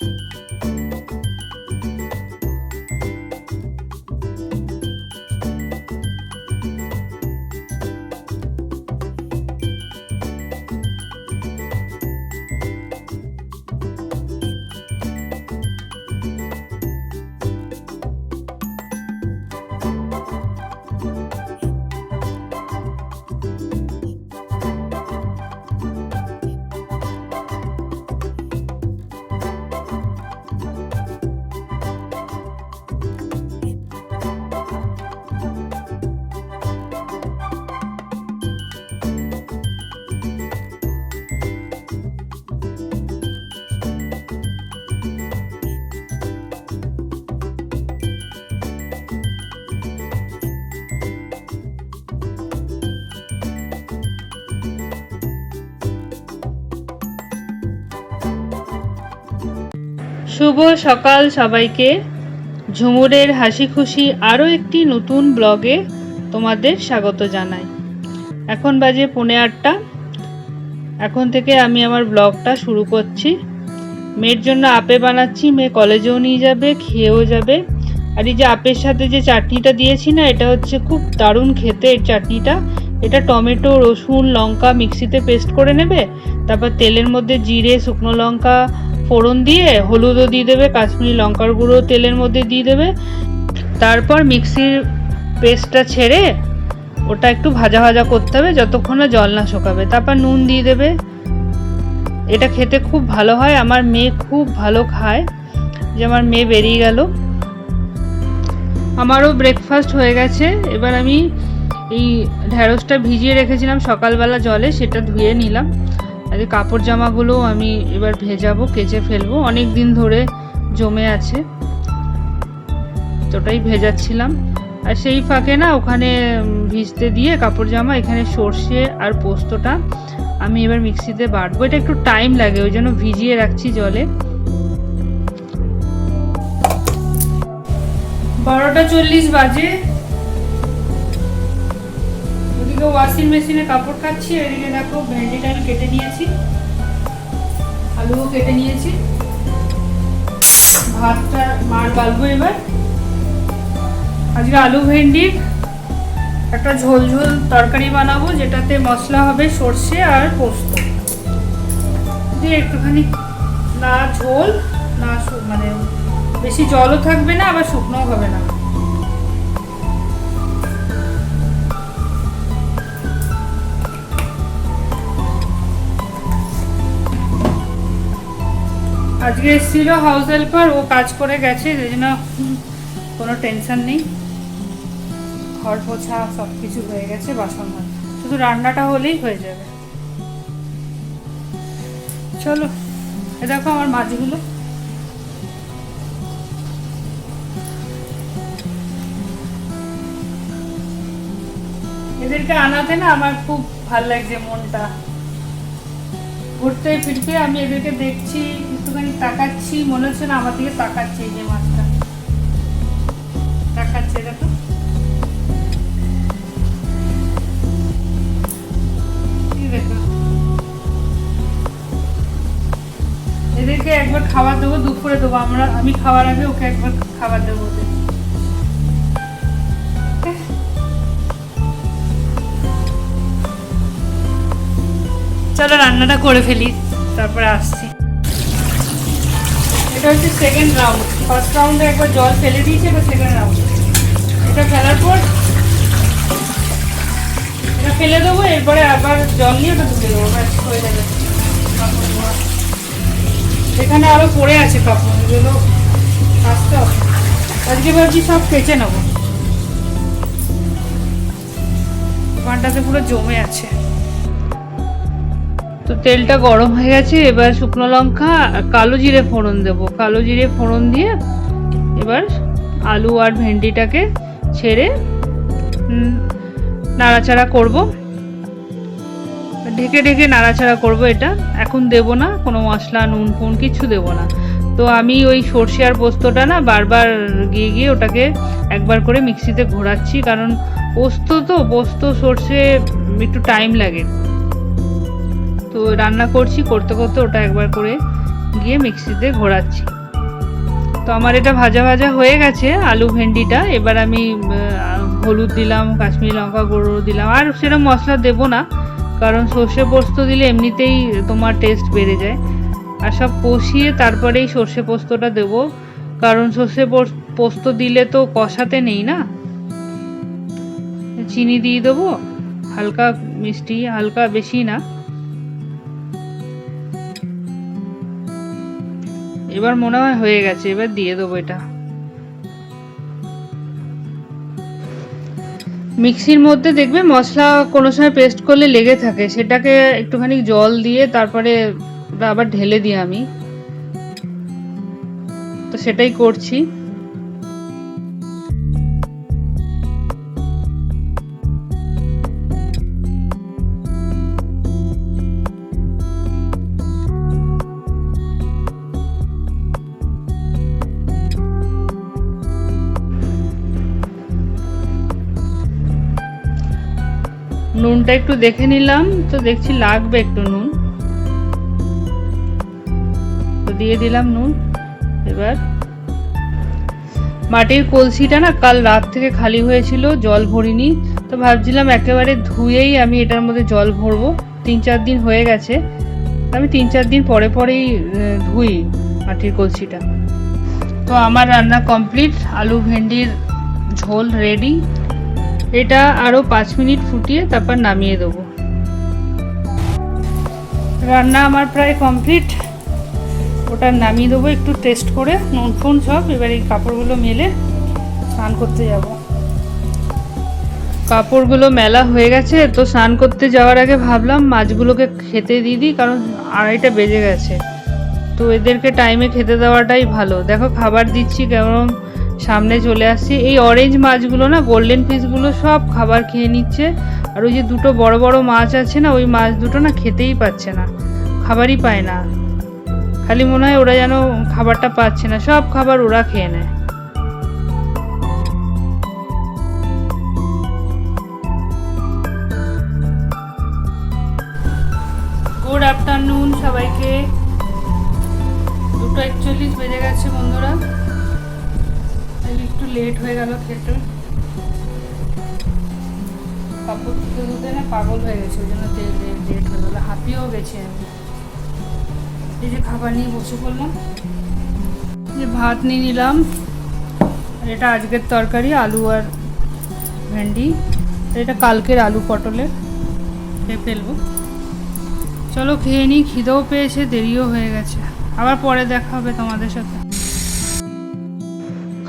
you শুভ সকাল সবাইকে। ঝুমুরের হাসি খুশি আরও একটি নতুন ব্লগে তোমাদের স্বাগত জানাই। এখন বাজে পৌনে আটটা। এখন থেকে আমি আমার ব্লগটা শুরু করছি। মেয়ের জন্য আপে বানাচ্ছি, মেয়ে কলেজেও নিয়ে যাবে, খেয়েও যাবে। আর এই যে আপের সাথে যে চাটনিটা দিয়েছি না, এটা হচ্ছে খুব দারুণ খেতে এর চাটনিটা। এটা টমেটো, রসুন, লঙ্কা মিক্সিতে পেস্ট করে নেবে। তারপর তেলের মধ্যে জিরে, শুকনো লঙ্কা ফোড়ন দিয়ে হলুদও দিয়ে দেবে, কাশ্মীরি লঙ্কার গুঁড়ো তেলের মধ্যে দিয়ে দেবে। তারপর মিক্সির পেস্টটা ছেড়ে ওটা একটু ভাজা ভাজা করতে হবে যতক্ষণ না জল না শোকাবে। তারপর নুন দিয়ে দেবে। এটা খেতে খুব ভালো হয়, আমার মেয়ে খুব ভালো খায়। যে আমার মেয়ে বেরিয়ে গেল। আমারও ব্রেকফাস্ট হয়ে গেছে। এবার আমি এই ঢ্যাঁড়সটা ভিজিয়ে রেখেছিলাম সকালবেলা জলে, সেটা ধুয়ে নিলাম। আর এই কাপড় জামাগুলো আমি এবার ভেজাবো, কেচে ফেলব। অনেক দিন ধরে জমে আছে। তোটাই ভেজাচ্ছিলাম। আর সেই ফাঁকে না ওখানে ভিজতে দিয়ে কাপড় জামা, এখানে সর্ষে আর পোস্তটা আমি এবার মিক্সিতে বাটবো। এটা একটু টাইম লাগে, ওই জন্য ভিজিয়ে রাখছি জলে। বারোটা চল্লিশ বাজে। ওদিকে ওয়াশিং মেশিনে কাপড় কাচ্ছি এদিকে দেখো ভেন্ডিটা আমি কেটে নিয়েছি। আলুও কেটে নিয়েছি। ভাতটা মার গালবো এবার। আজকে আলু ভেন্ডির একটা ঝোল ঝোল তরকারি বানাবো, যেটাতে মশলা হবে সর্ষে আর পোস্ত। দিয়ে একটুখানি না ঝোল, না মানে বেশি জলও থাকবে না, আবার শুকনোও হবে না। আজকে এসেছিল হাউস হেল্পার ও কাজ করে গেছে, সেই জন্য কোনো টেনশন নেই। ঘর পোছা সব কিছু হয়ে গেছে, বাসন। শুধু রান্নাটা হলেই হয়ে যাবে। চলো, এ দেখো আমার মাছগুলো। এদেরকে আনাতে না আমার খুব ভালো লাগছে মনটা। ঘুরতে ফিরতে আমি এদেরকে দেখছি তাকাচ্ছি, মনে হচ্ছে না আমার দিকে তাকাচ্ছে এই যে মাছটা। তাকাচ্ছে, দেখো। এদেরকে একবার খাবার দেবো, দুপুরে দেবো। আমরা, আমি খাওয়ার আগে ওকে একবার খাবার দেবো ওদের। চলো রান্নাটা করে ফেলি, তারপরে আসছি। এটা হচ্ছে সেকেন্ড রাউন্ড ফার্স্ট রাউন্ডে একবার জল ফেলে দিয়েছি, এবার সেকেন্ড রাউন্ড এটা ফেলার পর এটা ফেলে দেবো, এরপরে আবার জল নিয়ে ওটা ধুয়ে দেবো হয়ে যাবে। এখানে আরও পড়ে আছে কাপড়, এগুলো আসতে হবে। আজকে ভাবছি সব কেচে নেব। দোকানটাতে পুরো জমে আছে। তো তেলটা গরম হয়ে গেছে, এবার শুকনো লঙ্কা কালো জিরে ফোড়ন দেবো। কালো জিরে ফোড়ন দিয়ে এবার আলু আর ভেন্ডিটাকে ছেড়ে নাড়াচাড়া করব। ঢেকে ঢেকে নাড়াচাড়া করব এটা। এখন দেব না, কোনো মশলা, নুন ফুন কিছু দেব না। তো আমি ওই সর্ষে আর পোস্তটা না বারবার গিয়ে গিয়ে ওটাকে একবার করে মিক্সিতে ঘোরাচ্ছি, কারণ পোস্ত তো, পোস্ত, সর্ষে একটু টাইম লাগে। তো রান্না করছি, করতে করতে ওটা একবার করে গিয়ে মিক্সিতে ঘোরাচ্ছি। তো আমার এটা ভাজা ভাজা হয়ে গেছে, আলু ভেন্ডিটা। এবার আমি হলুদ দিলাম, কাশ্মীরি লঙ্কা গুঁড়ো দিলাম। আর সেরকম মশলা দেবো না, কারণ সর্ষে পোস্ত দিলে এমনিতেই তোমার টেস্ট বেড়ে যায়। আর সব কষিয়ে তারপরেই সর্ষে পোস্তটা দেবো, কারণ সর্ষে পোস- পোস্ত দিলে তো কষাতে নেই না। চিনি দিয়ে দেবো, হালকা মিষ্টি, হালকা বেশি না। এবার মনে হয় হয়ে গেছে, এবার দিয়ে দেবো এটা। মিক্সির মধ্যে দেখবে মশলা কোনো সময় পেস্ট করলে লেগে থাকে, সেটাকে একটুখানি জল দিয়ে তারপরে আবার ঢেলে দিই আমি। তো সেটাই করছি। নুনটা একটু দেখে নিলাম। তো দেখছি লাগবে একটু নুন। তো দিয়ে দিলাম নুন। এবার মাটির কলসিটা না কাল রাত থেকে খালি হয়েছিল, জল ভরিনি। তো ভাবছিলাম একেবারে ধুয়েই আমি এটার মধ্যে জল ভরবো। তিন চার দিন হয়ে গেছে। আমি তিন চার দিন পরে পরেই ধুই মাটির কলসিটা। তো আমার রান্না কমপ্লিট। আলু ভেন্ডির ঝোল রেডি। এটা আরও পাঁচ মিনিট ফুটিয়ে তারপর নামিয়ে দেবো। রান্না আমার প্রায় কমপ্লিট। ওটা নামিয়ে দেবো, একটু টেস্ট করে। নুন ফুন সব, এবার এই কাপড়গুলো মেলে স্নান করতে যাব। কাপড়গুলো মেলা হয়ে গেছে, তো স্নান করতে যাওয়ার আগে ভাবলাম মাছগুলোকে খেতে দিয়ে দিই, কারণ আড়াইটা বেজে গেছে। তো এদেরকে টাইমে খেতে দেওয়াটাই ভালো। দেখো, খাবার দিচ্ছি কেমন সামনে চলে আসছে। এই অরেঞ্জ মাছগুলো না গোল্ডেন ফিশগুলো সব খাবার খেয়ে নিচ্ছে। আর ওই যে দুটো বড় বড় মাছ আছে না, ওই মাছ দুটো না খেতেই পাচ্ছে না, খাবারই পায় না। খালি মনে হয় ওরা যেন খাবারটা পাচ্ছে না, সব খাবার ওরা খেয়ে নেয়। গুড আফটারনুন সবাইকে। দুটো একচল্লিশ বেজে গেছে বন্ধুরা। লেট হয়ে গেল খেতে। ধুতে ধুতে না পাগল হয়ে গেছে, ওই জন্য তেল লেট হয়ে গেলো। হাঁপিয়েও গেছি আমি। এই যে খাবার নিয়ে বসে পড়লাম। যে ভাত নিয়ে নিলাম এটা আজকের তরকারি, আলু আর ভেন্ডি। এটা কালকের আলু পটলের খেয়ে ফেলব। চলো খেয়ে নিই, খিদেও পেয়েছে, দেরিও হয়ে গেছে। আবার পরে দেখা হবে তোমাদের সাথে।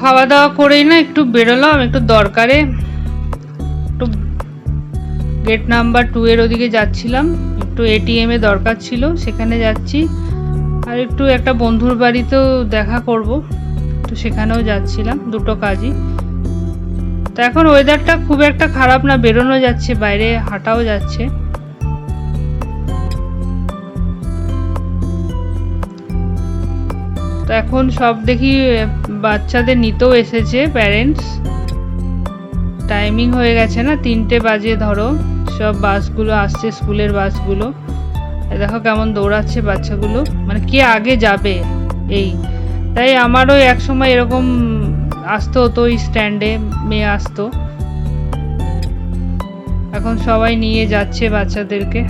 খাওয়া দাওয়া করেই না, একটু বেরোলাম, একটু দরকারে। একটু গেট নাম্বার টু এর ওদিকে যাচ্ছিলাম, একটু এটিএম এ দরকার ছিল, সেখানে যাচ্ছি। আর একটু একটা বন্ধুর বাড়িতেও দেখা করব, তো সেখানেও যাচ্ছিলাম, দুটো কাজই। তো এখন ওয়েদারটা খুব একটা খারাপ না, বেরোনো যাচ্ছে, বাইরে হাঁটাও যাচ্ছে। তো এখন সব দেখি বাচ্চাদের নিতেও এসেছে প্যারেন্টস টাইমিং হয়ে গেছে না, তিনটে বাজে ধরো। সব বাসগুলো আসছে, স্কুলের বাসগুলো। দেখো কেমন দৌড়াচ্ছে বাচ্চাগুলো। মানে কে আগে যাবে এই? তাই আমারও এক সময় এরকম আসতো হতো ওই স্ট্যান্ডে মেয়ে আসতো। এখন সবাই নিয়ে যাচ্ছে বাচ্চাদেরকে।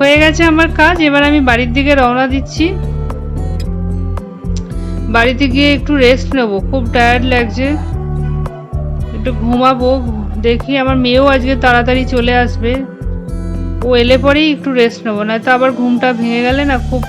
হয়ে গেছে আমার কাজ, এবার আমি বাড়ির দিকে রওনা দিচ্ছি। বাড়িতে গিয়ে একটু রেস্ট নেব। খুব টায়ার্ড লাগছে। একটু ঘুমাবো, দেখি আমার মেয়েও আজকে তাড়াতাড়ি চলে আসবে। ও এলে পরেই একটু রেস্ট নেব না তো আবার ঘুমটা ভেঙে গেলে না খুব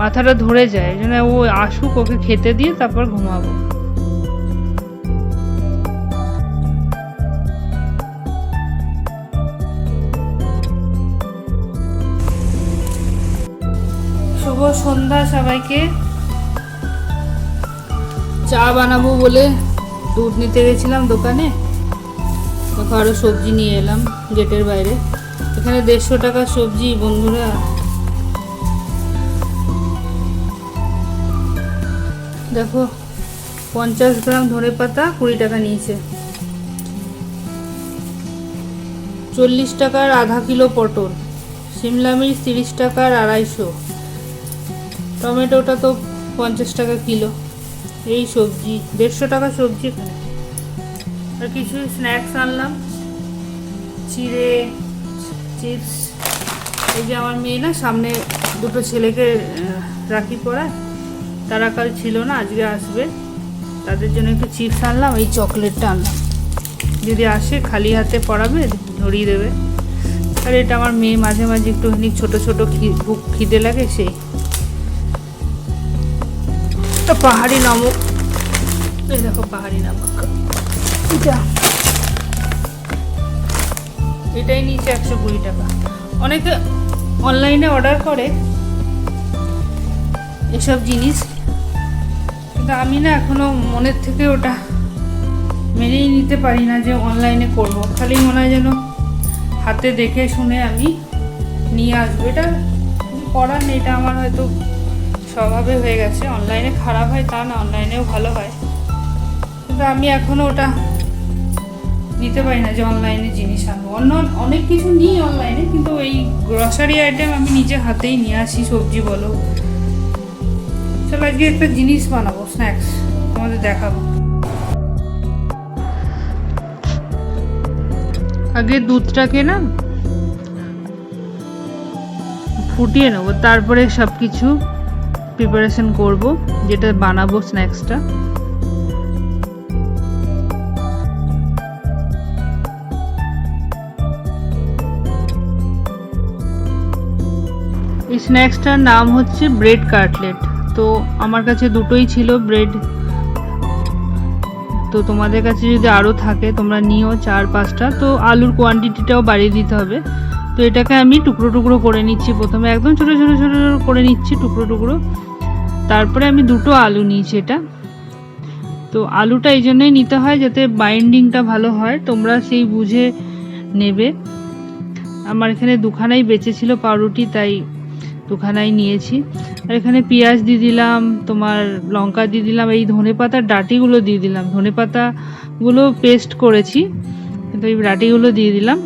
মাথাটা ধরে যায়। জন্য ও আসুক, ওকে খেতে দিয়ে তারপর ঘুমাবো। শুভ সন্ধ্যা সবাইকে। চা বানাবো বলে দুধ নিতে গেছিলাম দোকানে। দেখো আরও সবজি নিয়ে এলাম গেটের বাইরে। এখানে দেড়শো টাকা সবজি, বন্ধুরা। দেখো, পঞ্চাশ গ্রাম ধনে পাতা কুড়ি টাকা নিয়েছে। চল্লিশ টাকার আধা কিলো পটল সিমলা মির্চ তিরিশ টাকার আড়াইশো। টমেটোটা তো পঞ্চাশ টাকা কিলো। এই সবজি, দেড়শো টাকা সবজি। আর কিছু স্ন্যাক্স আনলাম। চিড়ে, চিপস। এই যে আমার মেয়ে না, সামনে দুটো ছেলেকে রাখি পরায়। তারা কাল ছিল না, আজকে আসবে। তাদের জন্য একটু চিপস আনলাম, এই চকলেটটা আনলাম। যদি আসে, খালি হাতে পড়াবে ধরিয়ে দেবে। আর এটা আমার মেয়ে মাঝে মাঝে একটুখানি ছোট ছোট খিদে লাগে সেই। একটা পাহাড়ি নমক এই দেখো পাহাড়ি নমক। এটা। এটাই নিচে একশো কুড়ি টাকা। অনেকে অনলাইনে অর্ডার করে এসব জিনিস। কিন্তু আমি না এখনও মনের থেকে ওটা মেনেই নিতে পারি না যে অনলাইনে করব। খালি মনে হয় যেন হাতে দেখে শুনে আমি নিয়ে আসব। এটা করার নেই এটা আমার হয়তো স্বভাবে হয়ে গেছে। অনলাইনে খারাপ হয়, তা না, অনলাইনেও ভালো হয়। কিন্তু আমি এখনও ওটা নিতে পারি না যে অনলাইনে জিনিস আনব। অন্য অনেক কিছু নিই অনলাইনে, কিন্তু এই গ্রসারি আইটেম আমি নিজে হাতেই নিয়ে আসি, সবজি বলো। চলো, আজকে একটা জিনিস বানাবো স্ন্যাক্স তোমাদের দেখাবো। আগে দুধটাকে না ফুটিয়ে নেব, তারপরে সব কিছু প্রিপারেশন করব, যেটা বানাবো স্ন্যাক্সটা এই স্ন্যাক্সটার নাম হচ্ছে ব্রেড কাটলেট তো আমার কাছে দুটোই ছিল ব্রেড তো তোমাদের কাছে যদি আরও থাকে, তোমরা নিও চার পাঁচটা। তো আলুর কোয়ান্টিটিটাও বাড়িয়ে দিতে হবে। তো এটাকে আমি টুকরো টুকরো করে নিচ্ছি প্রথমে। একদম ছোটো ছোটো ছোটো করে নিচ্ছি টুকরো টুকরো। তারপরে আমি দুটো আলু নিয়েছি এটা। তো আলুটা এই জন্যই নিতে হয় যাতে বাইন্ডিংটা ভালো হয়, তোমরা সেই বুঝে নেবে। আমার এখানে দুখানাই বেঁচেছিল পাউরুটি, তাই দুখানাই নিয়েছি। আর এখানে পেঁয়াজ দিয়ে দিলাম, তোমার লঙ্কা দিয়ে দিলাম, এই ধনে পাতার ডাঁটিগুলো দিয়ে দিলাম। ধনে পাতাগুলো পেস্ট করেছি, কিন্তু এই ডাঁটিগুলো দিয়ে দিলাম।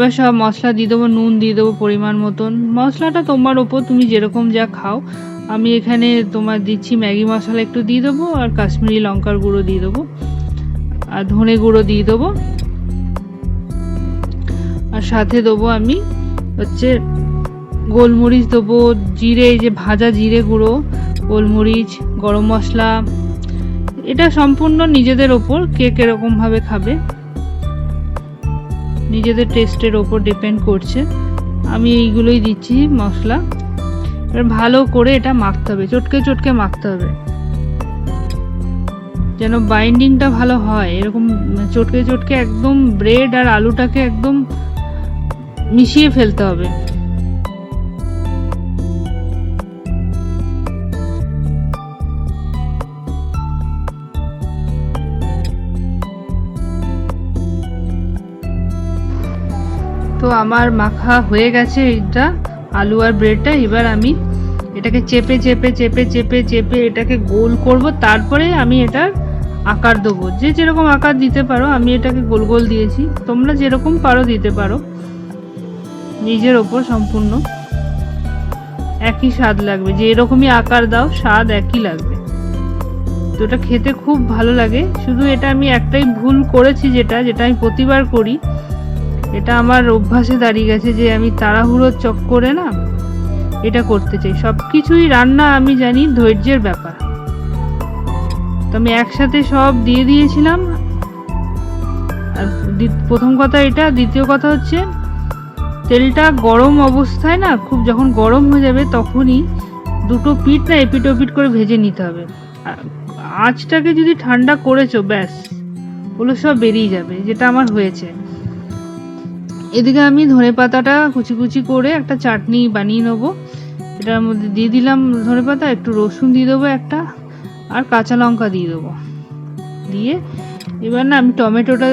এবার সব মশলা দিয়ে দেবো, নুন দিয়ে দেবো পরিমাণ মতন। মশলাটা তোমার ওপর, তুমি যেরকম যা খাও। আমি এখানে তোমার দিচ্ছি ম্যাগি মশলা একটু দিয়ে দেবো আর কাশ্মীরি লঙ্কার গুঁড়ো দিয়ে দেবো। আর ধনে গুঁড়ো দিয়ে দেবো। আর সাথে দেবো আমি হচ্ছে গোলমরিচ দেবো, জিরে, এই যে ভাজা জিরে গুঁড়ো, গোলমরিচ, গরম মশলা। এটা সম্পূর্ণ নিজেদের ওপর কে কীরকমভাবে খাবে। নিজেদের টেস্টের ওপর ডিপেন্ড করছে। আমি এইগুলোই দিচ্ছি মশলা। এবার ভালো করে এটা মাখতে হবে, চটকে চটকে মাখতে হবে। যেন বাইন্ডিংটা ভালো হয়, এরকম চটকে চটকে একদম ব্রেড আর আলুটাকে একদম মিশিয়ে ফেলতে হবে। আমার মাখা হয়ে গেছে এটা, আলু আর ব্রেডটা এবার আমি এটাকে চেপে চেপে চেপে চেপে চেপে এটাকে গোল করব। তারপরে আমি এটার আকার দেবো। যে যেরকম আকার দিতে পারো, আমি এটাকে গোল গোল দিয়েছি। তোমরা যেরকম পারো দিতে পারো। নিজের ওপর সম্পূর্ণ একই স্বাদ লাগবে। যে এরকমই আকার দাও, স্বাদ একই লাগবে। তো এটা খেতে খুব ভালো লাগে। শুধু এটা আমি একটাই ভুল করেছি যেটা যেটা আমি প্রতিবার করি। এটা আমার অভ্যাসে দাঁড়িয়ে গেছে যে আমি তাড়াহুড়োর চক্করে না এটা করতে চাই। সব কিছুই রান্না আমি জানি ধৈর্যের ব্যাপার। তো আমি একসাথে সব দিয়ে দিয়েছিলাম। আর প্রথম কথা এটা, দ্বিতীয় কথা হচ্ছে তেলটা গরম অবস্থায় না খুব যখন গরম হয়ে যাবে তখনই দুটো পিঠ না এপিট ওপিট করে ভেজে নিতে হবে। আঁচটাকে যদি ঠান্ডা করেছ, ব্যাস, ওগুলো সব বেরিয়ে যাবে, যেটা আমার হয়েছে। এদিকে আমি ধনে পাতাটা কুচি কুচি করে একটা চাটনি বানিয়ে নেব। এটার মধ্যে দিয়ে দিলাম ধনে পাতা একটু রসুন দিয়ে দেবো একটা, আর কাঁচা লঙ্কা দিয়ে দেবো। দিয়ে এবার না আমি টমেটোটা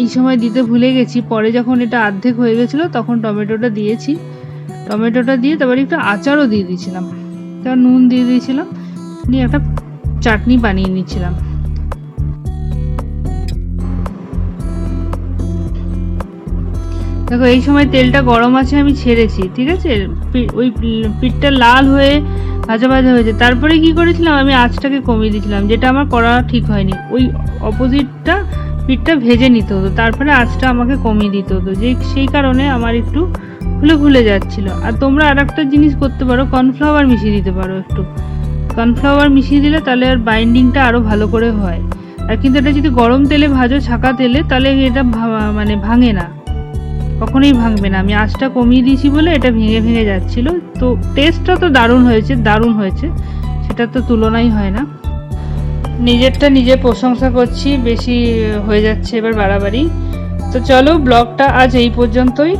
এই সময় দিতে ভুলে গেছি, পরে যখন এটা অর্ধেক হয়ে গেছিল তখন টমেটোটা দিয়েছি। টমেটোটা দিয়ে তারপরে একটু আচারও দিয়ে দিয়েছিলাম। তারপর নুন দিয়ে দিয়েছিলাম নিয়ে একটা চাটনি বানিয়ে নিচ্ছিলাম দেখো, এই সময় তেলটা গরম আছে, আমি ছেড়েছি, ঠিক আছে? ওই পিঠটা লাল হয়ে ভাজা ভাজা হয়েছে। তারপরে কি করেছিলাম, আমি আঁচটাকে কমিয়ে দিয়েছিলাম, যেটা আমার করা ঠিক হয়নি। ওই অপোজিটটা পিঠটা ভেজে নিতে হতো, তারপরে আঁচটা আমাকে কমিয়ে দিতে হতো। যে, সেই কারণে আমার একটু খুলে খুলে যাচ্ছিল। আর তোমরা আর একটা জিনিস করতে পারো, কর্নফ্লাওয়ার মিশিয়ে দিতে পারো একটু। কর্নফ্লাওয়ার মিশিয়ে দিলে তাহলে আর বাইন্ডিংটা আরও ভালো করে হয়। আর কিন্তু এটা যদি গরম তেলে ভাজো, ছাকা তেলে, তাহলে এটা মানে ভাঙে না। কখনোই ভাঙবে না। আমি আঁচটা কমিয়ে দিয়েছি বলে এটা ভেঙে ভেঙে যাচ্ছিল। তো টেস্টটা তো দারুণ হয়েছে দারুণ হয়েছে। সেটা তো তুলনাই হয় না। নিজেরটা নিজে প্রশংসা করছি, বেশি হয়ে যাচ্ছে এবার বাড়াবাড়ি। তো চলো ব্লগটা আজ এই পর্যন্তই।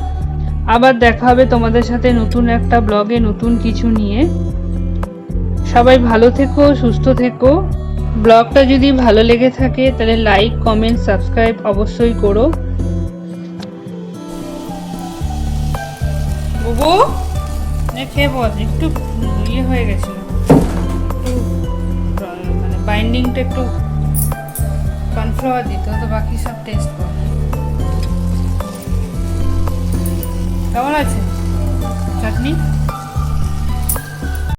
আবার দেখা হবে তোমাদের সাথে নতুন একটা ব্লগে নতুন কিছু নিয়ে। সবাই ভালো থেকো, সুস্থ থেকো। ব্লগটা যদি ভালো লেগে থাকে, তাহলে লাইক কমেন্ট সাবস্ক্রাইব অবশ্যই করো। মানে খেয়ে বল একটু ইয়ে হয়ে গেছিল। মানে বাইন্ডিংটা একটু কর্নফ্লাওয়ার দিতে, তো বাকি সব টেস্ট কর। কেমন আছে? চাটনি?